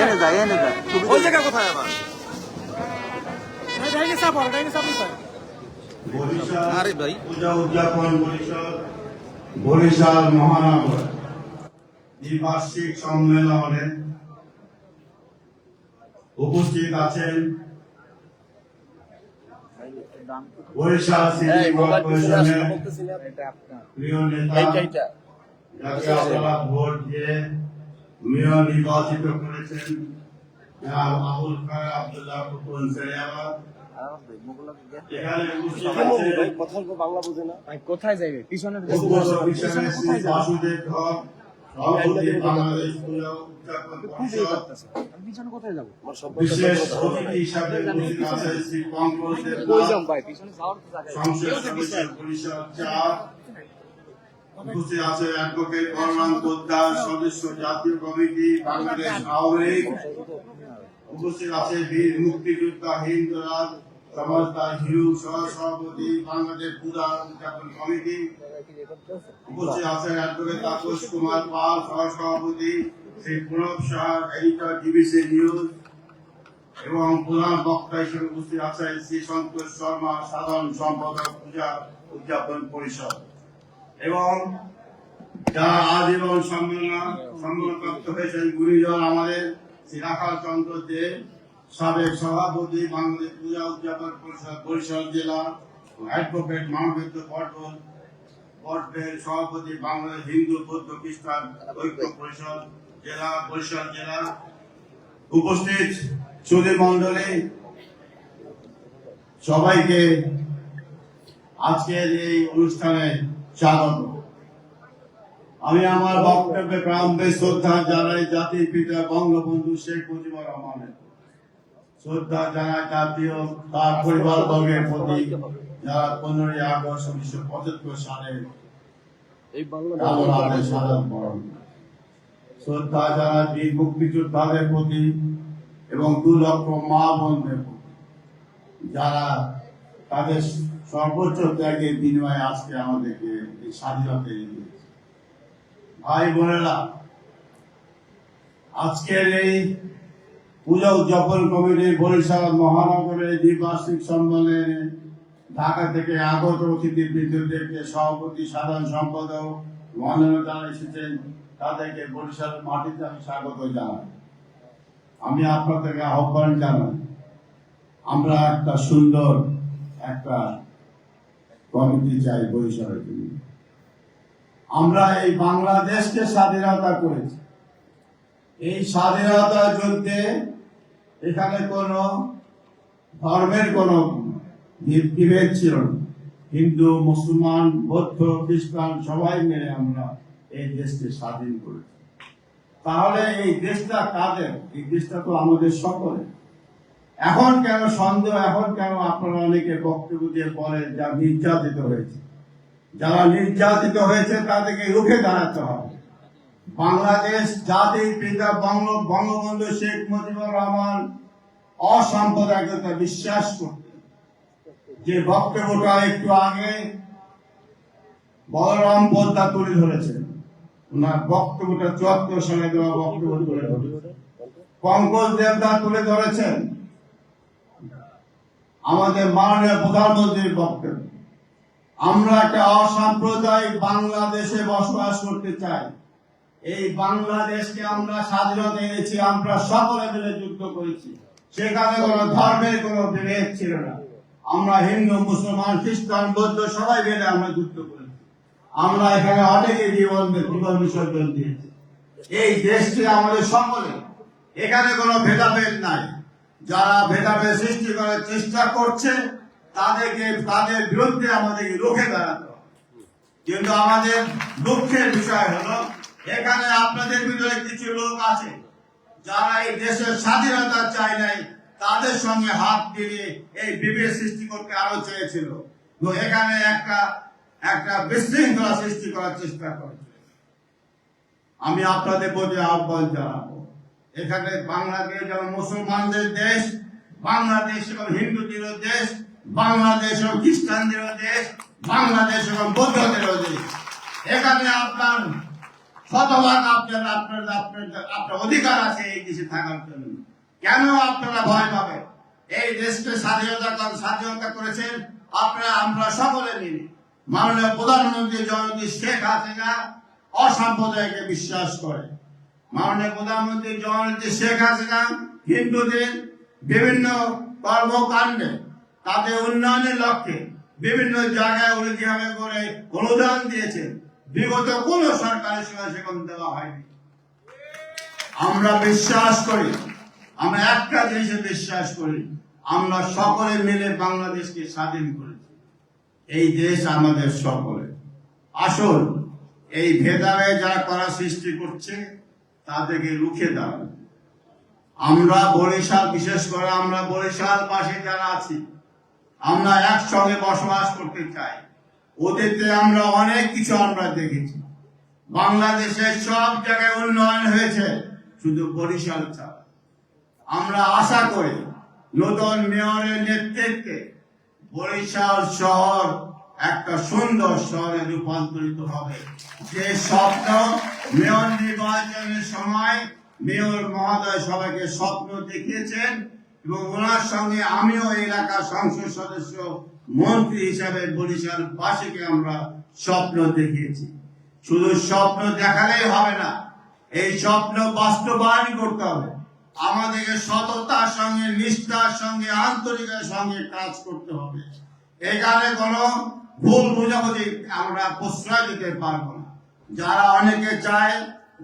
এনে যা এনে যা। ওই জায়গা কোথায় আমার বরিশাল আরে ভাই। পূজা উদযাপন পরিষদ বরিশাল মহানগর। দ্বিবার্ষিক সম্মেলনে উপস্থিত আছেন বরিশাল সিটি কর্পোরেশনের প্রিয় নেতা যাকে আপনারা ভোট দিয়ে মেয়র নির্বাচিত করেছেন জনাব আবুল খায়ের আব্দুল্লাহ ফুকন সেরিয়াবাদ এখানে উপস্থিত আছেন কথা বাংলা বুঝে না। কোথায় যাইবে? পিছনে কোথায় যাব? বিশেষ অতিথি হিসাবে। সংসদ সদস্য পরিষদ চার উপস্থিত আছে অ্যাডভোকেট বলরাম পোদ্দার, সদস্য জাতীয় কমিটি, বাংলাদেশ আওয়ামী লীগ। উপস্থিত আছে বীর মুক্তিযোদ্ধা হিন্দরাজ সমাজদার হিরু সহ সভাপতি বাংলাদেশ পূজা উদযাপন কমিটি। উপস্থিত আছেন অ্যাডভোকেট তাপস কুমার পাল সহ সভাপতি Shri Pranab Shah editor DBC news. এবং প্রধান বক্তা হিসেবে উপস্থিত আছেন শ্রী সন্তোষ শর্মা, সাধারণ সম্পাদক পূজা উদযাপন পরিষদ। এবং যারা আজীবন সম্মেলন সম্মেলনপ্রাপ্ত হয়েছেন গুরুজন আমাদের শ্রী রাখাল চন্দ্র দে, সাবেক সভাপতি, বাংলাদেশ পূজা উদযাপন পরিষদ, বরিশাল জেলা অ্যাডভোকেট মানবেন্দ্র পটল পটবের সভাপতি, বাংলাদেশ হিন্দু বৌদ্ধ খ্রিস্টান ঐক্য পরিষদ, জেলা, বরিশাল জেলা। উপস্থিত সুধী মন্ডলী সবাইকে আজকের এই অনুষ্ঠানে স্বাগত আমি আমার বক্তব্যে প্রারম্ভে শ্রদ্ধা জানাই জাতির পিতা বঙ্গবন্ধু শেখ মুজিবুর রহমানের। শ্রদ্ধা জানাই জাতীয় তার পরিবার বর্গের প্রতি যারা পনেরোই আগস্ট উনিশশো পঁচাত্তর সালে শ্রদ্ধা জানাই বীর মুক্তিযোদ্ধাদের প্রতি এবং দু লক্ষ মা বোনদের প্রতি। যারা তাদের সর্বোচ্চ ত্যাগের বিনিময়ে আজকে আমাদেরকে এই স্বাধীনতা এনে দিয়েছে। ভাই বোনেরা, আজকের এই পূজা উদযাপন কমিটির বরিশাল মহানগরের দ্বিবার্ষিক সম্মেলনে ঢাকা থেকে আগত অতিথি বৃন্দদেরকে সভাপতি, সাধারণ সম্পাদক, মহানগর যারা এসেছেন, তাদেরকে বরিশালের মাটিতে আমি স্বাগত জানাই। আমি আপনাদেরকে আহ্বান জানাই, আমরা একটা সুন্দর একটা কমিটি চাই বরিশালের জন্য। আমরা এই বাংলাদেশকে স্বাধীনতা করেছি। এই স্বাধীনতা যুদ্ধে এখানে কোন ধর্মের কোন বিভেদ ছিল হিন্দু, মুসলমান, বৌদ্ধ, খ্রিস্টান, সবাই মিলে আমরা এই দেশকে স্বাধীন করেছি। তাহলে এই দেশটা কাদের? এই দেশটা তো আমাদের সকলের। এখন কেন সন্দেহ, এখন কেন আপনারা অনেকে বক্তব্য দিয়ে বলেন যা নির্যাতিত হয়েছে? যারা নির্যাতিত হয়েছে তাদেরকে রুখে দাঁড়াতে হবে। বাংলাদেশ জাতির পিতা বঙ্গ, বঙ্গবন্ধু শেখ মুজিবুর রহমান অসাম্প্রদায়িকতা বিশ্বাস করতেন। যে বক্তব্যটা একটু আগে বলরাম পোদ্দা তুলে ধরেছেন। ওনার বক্তব্যটা চুয়াত্তর সালে দেওয়া বক্তব্য তুলে ধরেছেন। পঙ্কজ দেবদা তুলে ধরেছেন। আমাদের মাননীয় প্রধানমন্ত্রীর বক্তব্য আমরা একটা অসাম্প্রদায়িক বাংলাদেশে বসবাস করতে চাই। এই বাংলাদেশকে আমরা স্বাধীনতা এনেছি, আমরা সকলে মিলে যুদ্ধ করেছি। সেখানে কোনো ধর্মের কোনো বিভেদ ছিল না। আমরা হিন্দু, মুসলমান, খ্রিস্টান, বৌদ্ধ সবাই মিলে আমরা যুদ্ধ করেছি। আমরা এখানে অনেকে জীবন জীবন বিসর্জন দিয়েছি। এই দেশটি আমাদের সকলে এখানে কোনো ভেদাভেদ নাই। যারা ভেদাভেদ সৃষ্টি করার চেষ্টা করছে, তাদেরকে, তাদের বিরুদ্ধে আমাদেরকে রুখে দাঁড়াতে কিন্তু আমাদের দুঃখের বিষয় হলো, এখানে আপনাদের ভিতরে কিছু লোক আছে, যারা এই দেশের স্বাধীনতা চায় নাই, তাদের সঙ্গে হাত দিয়ে এই বিভেদ সৃষ্টি করতে আরও চেয়েছিল। এখানে একটা একটা বিশৃঙ্খলা সৃষ্টি করার চেষ্টা করেছে। আমি আপনাদের প্রতি আহ্বান জানাব। এখানে বাংলাদেশ যেমন মুসলমানদের দেশ, বাংলাদেশ এবং হিন্দুদেরও দেশ, বাংলাদেশ এবং খ্রিস্টানদেরও দেশ, বাংলাদেশ এবং বৌদ্ধদেরও দেশ। এখানে আপনার শতভাগ আপনার আপনার আপনার আপনার অধিকার আছে এই দেশে থাকার জন্য। কেন আপনারা ভয় পাবেন? এই দেশকে স্বাধীনতা স্বাধীনতা করেছেন আপনারা, আমরা সকলে মিলে। মাননীয় প্রধানমন্ত্রী জননী শেখ হাসিনা অসাম্প্রদায়িকে বিশ্বাস করে। মাননীয় প্রধানমন্ত্রী জননেত্রী শেখ হাসিনা, হিন্দুদের বিভিন্ন কর্মকাণ্ডে তাদের উন্নয়নের লক্ষ্যে বিভিন্ন জায়গায় উনি যেভাবে করে অনুদান দিয়েছেন বিগত কোন সরকারের সময় সেখানে দেওয়া হয়নি। আমরা বিশ্বাস করি, আমরা একটা জিনিসে বিশ্বাস করি, আমরা সকলে মিলে বাংলাদেশকে স্বাধীন করেছি। এই দেশ আমাদের সকলে আসল এই ভেদাভেদ যারা করা সৃষ্টি করছে তাদেরকে রুখে দাঁড়ান আমরা বরিশাল, বিশেষ করে আমরা বরিশাল পাশে যারা আছি, আমরা একসঙ্গে বসবাস করতে চাই। অতীতে আমরা অনেক কিছু আমরা দেখেছি। বাংলাদেশের সব জায়গায় উন্নয়ন হয়েছে শুধু বরিশাল ছাড়া। আমরা আশা করি নতুন মেয়রের নেতৃত্বে বরিশাল শহর একটা সুন্দর শহরে রূপান্তরিত হবে। যে স্বপ্ন মেয়র নির্বাচনের সময় মেয়র মহোদয় সবাইকে স্বপ্ন দেখিয়েছেন এবং ওনার সঙ্গে আমিও এলাকার সংসদ সদস্য, মন্ত্রী হিসাবে বরিশাল বাসীকে আমরা স্বপ্ন দেখিয়েছি। শুধু স্বপ্ন দেখালেই হবে না, এই স্বপ্ন বাস্তবায়ন করতে হবে। আমাদেরকে সততার সঙ্গে, নিষ্ঠার সঙ্গে আন্তরিকের সঙ্গে কাজ করতে হবে। এখানে কোনো ভুল বুঝাবুঝি আমরা প্রশ্রয় দিতে পারব যারা অনেকে চায়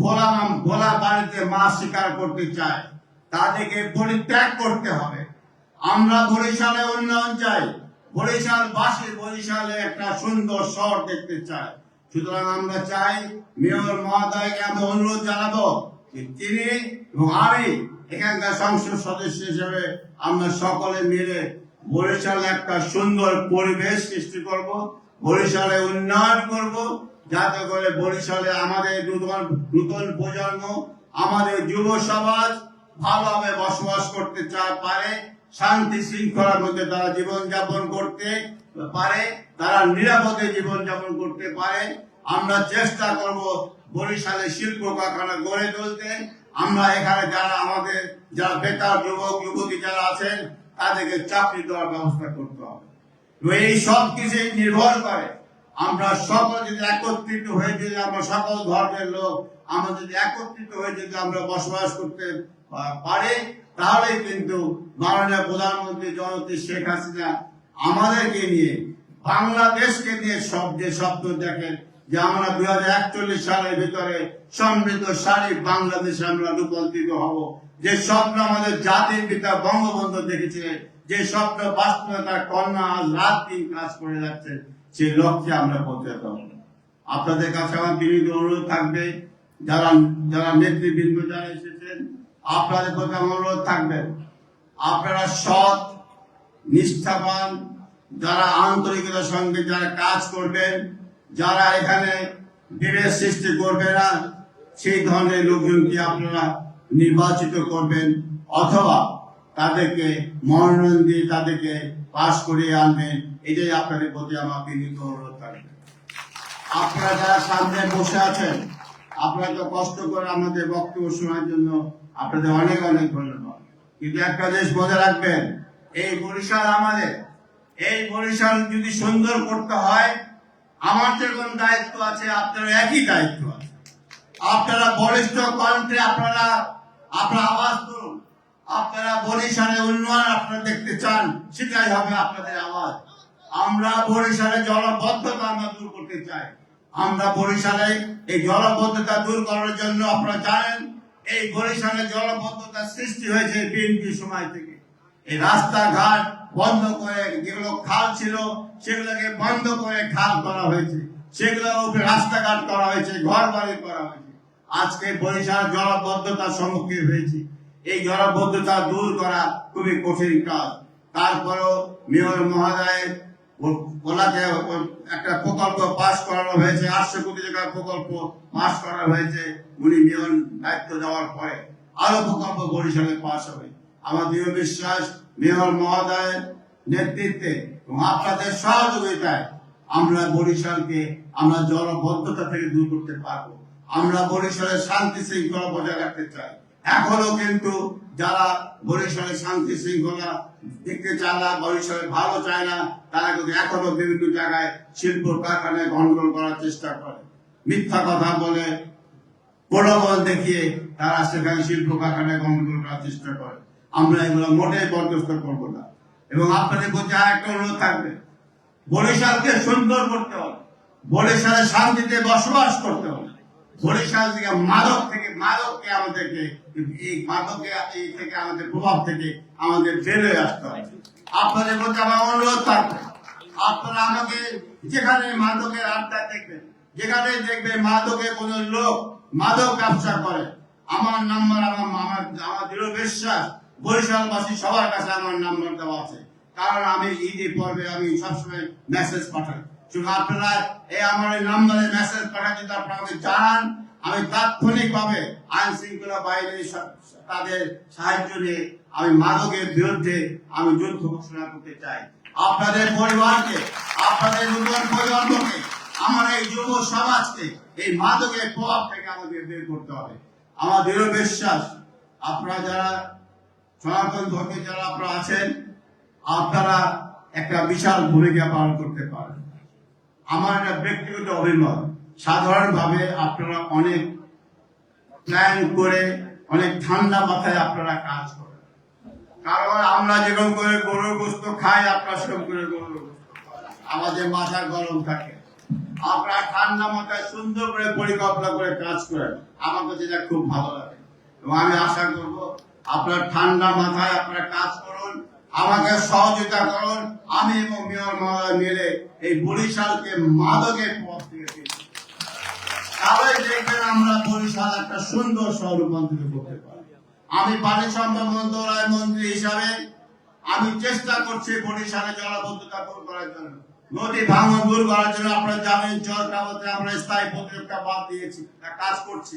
ভোলা ভোলা বাড়িতে মাছ শিকার করতে চায়, তাদেরকে পরিত্যাগ করতে হবে। আমরা বরিশালে উন্নয়ন চাই। বরিশাল বাসী বরিশালে একটা সুন্দর শহর দেখতে চাই। সুতরাং আমরা চাই মেয়র মহোদয়কে আমরা অনুরোধ জানাব যে তিনি এবং আমি এখানকার সংসদ সদস্য হিসেবে আমরা সকলে মিলে বরিশালে একটা সুন্দর পরিবেশ সৃষ্টি করব, বরিশালে উন্নয়ন করব যাতে করে বরিশালে আমাদের নূতন নূতন প্রজন্ম, আমাদের যুব সমাজ ভালোভাবে বসবাস করতে চায় পারে, শান্তি শৃঙ্খলার মধ্যে তারা জীবন যাপন করতে পারে, তারা নিরাপদে জীবনযাপন করতে পারে। আমরা চেষ্টা করব বরিশালে শিল্প কারখানা গড়ে তুলতে। আমরা এখানে যারা আমাদের, যারা বেকার যুবক, যুবতী যারা আছেন, তাদেরকে চাকরি দেওয়ার ব্যবস্থা করতে হবে। এই সব কিছুই নির্ভর করে আমরা সকল যদি একত্রিত হয়ে যদি আমরা সকল ধর্মের লোক, আমরা যদি একত্রিত হয়ে যদি আমরা বসবাস করতে পারি তাহলে কিন্তু মাননীয় প্রধানমন্ত্রী জনতি শেখ হাসিনা আমাদেরকে নিয়ে, বাংলাদেশকে নিয়ে সব যে স্বপ্ন দেখেন, যে আমরা দুই হাজার একচল্লিশ সালের ভিতরে সমৃদ্ধ সমৃদ্ধশালী বাংলাদেশে আমরা রূপান্তরিত হব। যে স্বপ্ন আমাদের জাতির পিতা বঙ্গবন্ধু দেখেছিলেন যে স্বপ্ন বাস্তবতার কন্যা আজ রাত দিন কাজ করে যাচ্ছে। সেই লক্ষ্যে আমরা পৌঁছাতে হবে আপনাদের কাছে আমার বিনীত অনুরোধ থাকবে, যারা যারা নেতৃবৃন্দ যারা এসেছেন, আপনাদের প্রতি আমার অনুরোধ থাকবে, আপনারা সৎ, নিষ্ঠাবান, যারা আন্তরিকতার সঙ্গে যারা কাজ করবেন, যারা এখানে বিভেদ সৃষ্টি করবে না, সেই ধরনের লোকজনকে আপনারা নির্বাচিত করবেন, অথবা তাদেরকে মনোনয়ন দিয়ে তাদেরকে পাশ করিয়ে আনবেন। এটাই আপনাদের প্রতি আমার বিনীত অনুরোধ থাকবে। আপনারা যারা সামনে বসে আছেন, আপনারা তো কষ্ট করে আমাদের বক্তব্য শোনার জন্য আপনাদের অনেক অনেক ধন্যবাদ। কিন্তু একটা জিনিস মনে রাখবেন, এই বরিশাল আমাদের। এই বরিশাল যদি সুন্দর করতে হয়, আমার যেমন দায়িত্ব আছে আপনার একই দায়িত্ব আছে। আপনারা বরিষ্ঠ কণ্ঠে আপনারা, আপনার আওয়াজ করুন আপনারা বরিশালে উন্নয়ন আপনারা দেখতে চান, সেটাই হবে আপনাদের আওয়াজ। আমরা বরিশালে জলবদ্ধতা আমরা দূর করতে চাই। আমরা বরিশালে এই জলবদ্ধতা দূর করার জন্য আপনারা জানেন, এই বরিশালে জলবদ্ধতা সৃষ্টি হয়েছে বিএনপি সময় থেকে। এই রাস্তাঘাট বন্ধ করে যেগুলো খাল ছিল, সেগুলোকে বন্ধ করে খাল করা হয়েছে। সেগুলোর উপরে রাস্তাঘাট করা হয়েছে ঘর বাড়ি করা হয়েছে। আজকে বরিশাল জলবদ্ধতার সম্মুখীন হয়েছে। এই জলবদ্ধতা দূর করা খুবই কঠিন কাজ। তারপরেও মেয়র মহোদয় একটা প্রকল্প পাস করানো হয়েছে, আটশো কোটি টাকার প্রকল্প পাস করা হয়েছে। উনি দায়িত্ব দেওয়ার পরে আরও প্রকল্প বরিশালে পাস হবে। আমার দৃঢ় বিশ্বাস, মেয়র মহোদয়ের নেতৃত্বে আপনাদের সহযোগিতায় আমরা বরিশালকে, আমরা জলবদ্ধতা থেকে দূর করতে পারব। আমরা বরিশালের শান্তি শৃঙ্খলা বজায় রাখতে চাই। এখনও কিন্তু যারা বরিশালের শান্তি শৃঙ্খলা দেখতে চায় না বরিশালে ভালো চায় না, তারা কিন্তু এখনও বিভিন্ন জায়গায় শিল্প কারখানায় গন্ডগোল করার চেষ্টা করে। মিথ্যা কথা বলে প্রলোভন দেখিয়ে তারা সেখানে শিল্প কারখানায় গন্ডগোল করার চেষ্টা করে। আমরা এগুলো মোটেই বরদস্ত করব না। এবং আপনাদের প্রতি একটা অনুরোধ থাকবে, বরিশালকে সুন্দর করতে হবে বরিশালে শান্তিতে বসবাস করতে হবে। বরিশাল থেকে, মাদক থেকে, মাদককে আমাদেরকে, এই মাদকে এই থেকে আমাদের প্রভাব থেকে আমাদের আসতে আপনাদের প্রতি আমার অনুরোধ থাকবে, আপনারা আমাকে যেখানে মাদকের আড্ডা দেখবেন, যেখানে দেখবে মাদকে কোন লোক মাদক ব্যবসা করে। আমার নাম্বার আমার আমার আমার দৃঢ় বিশ্বাস, বরিশালবাসী সবার কাছে আমার নাম্বার দেওয়া আছে। কারণ আমি পর্বে আমি সবসময় মেসেজ পাঠাই। আপনাদের পরিবারকে, আপনাদের নতুন প্রজন্মকে আমার এই যুব সমাজকে এই মাদকের প্রভাব থেকে আমাদের বের করতে হবে। আমার দৃঢ় বিশ্বাস, আপনারা যারা সনাতন ধর্মে যারা আপনারা আছেন, আপনারা একটা বিশাল ভূমিকা পালন করতে পারেন। আমার একটা ব্যক্তিগত অভিমত। সাধারণভাবে আপনারা অনেক প্ল্যান করে, অনেক ঠান্ডা মাথায় আপনারা কাজ করেন। কারণ আমরা যেরকম করে গরুর গোস্ত খাই, আপনারা সেরকম করে গরুর আমাদের মাথা গরম থাকে। আপনারা ঠান্ডা মাথায় সুন্দর করে পরিকল্পনা করে কাজ করেন। আমার কাছে এটা খুব ভালো লাগে। এবং আমি আশা করব আপনার ঠান্ডা মাথায় আপনারা কাজ করুন। আমাকে সহযোগিতা করুন। আমি এবং মেয়র মহোদয় মিলে এই বরিশালকে মাদকের পথ থেকে তাহলে দেখবেন আমরা বরিশাল একটা সুন্দর শহর রূপান্তরিত করতে পারি। আমি পানি সম্পদ মন্ত্রণালয় মন্ত্রী হিসাবে আমি চেষ্টা করছি বরিশালে জলাবদ্ধতা দূর করার জন্য। নদী ভাঙন দূর করার জন্য আপনারা জানেন চর কাগজে আমরা স্থায়ী প্রতিরক্ষা বাদ দিয়েছি কাজ করছি।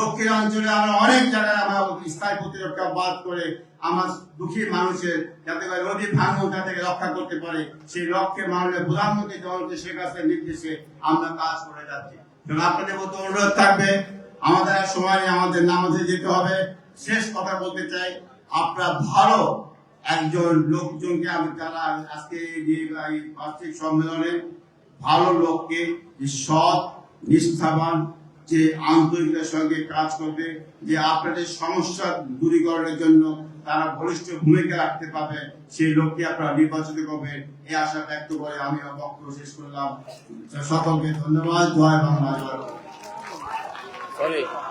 দক্ষিণ অঞ্চলে আমরা অনেক জায়গায় আমরা স্থায়ী প্রতিরক্ষা বাদ করে আমার দুঃখী মানুষের যাতে করে নদী ভাঙন থেকে রক্ষা করতে পারে, সেই লক্ষ্যে মাননীয় প্রধানমন্ত্রী জনকে শেখ হাসিনার নির্দেশে আমরা কাজ করে যাচ্ছি। আপনাদের মতো অনুরোধ থাকবে, আমাদের সময় আমাদের নামাজে যেতে হবে। শেষ কথা বলতে চাই, আপনারা ভালো একজন লোকজনকে আমি যারা আজকে যে বার্ষিক সম্মেলনে ভালো লোককে সৎ, নিষ্ঠাবান যে আন্তরিকতার সঙ্গে কাজ করবে, যে আপনাদের সমস্যা দূরীকরণের জন্য তারা বলিষ্ঠ ভূমিকা রাখতে পারবে, সেই লোককে আপনারা নির্বাচিত করবেন। এই আশা ব্যক্ত করে আমি বক্তব্য শেষ করলাম। সকলকে ধন্যবাদ। জয় বাংলা জয় বাংলা।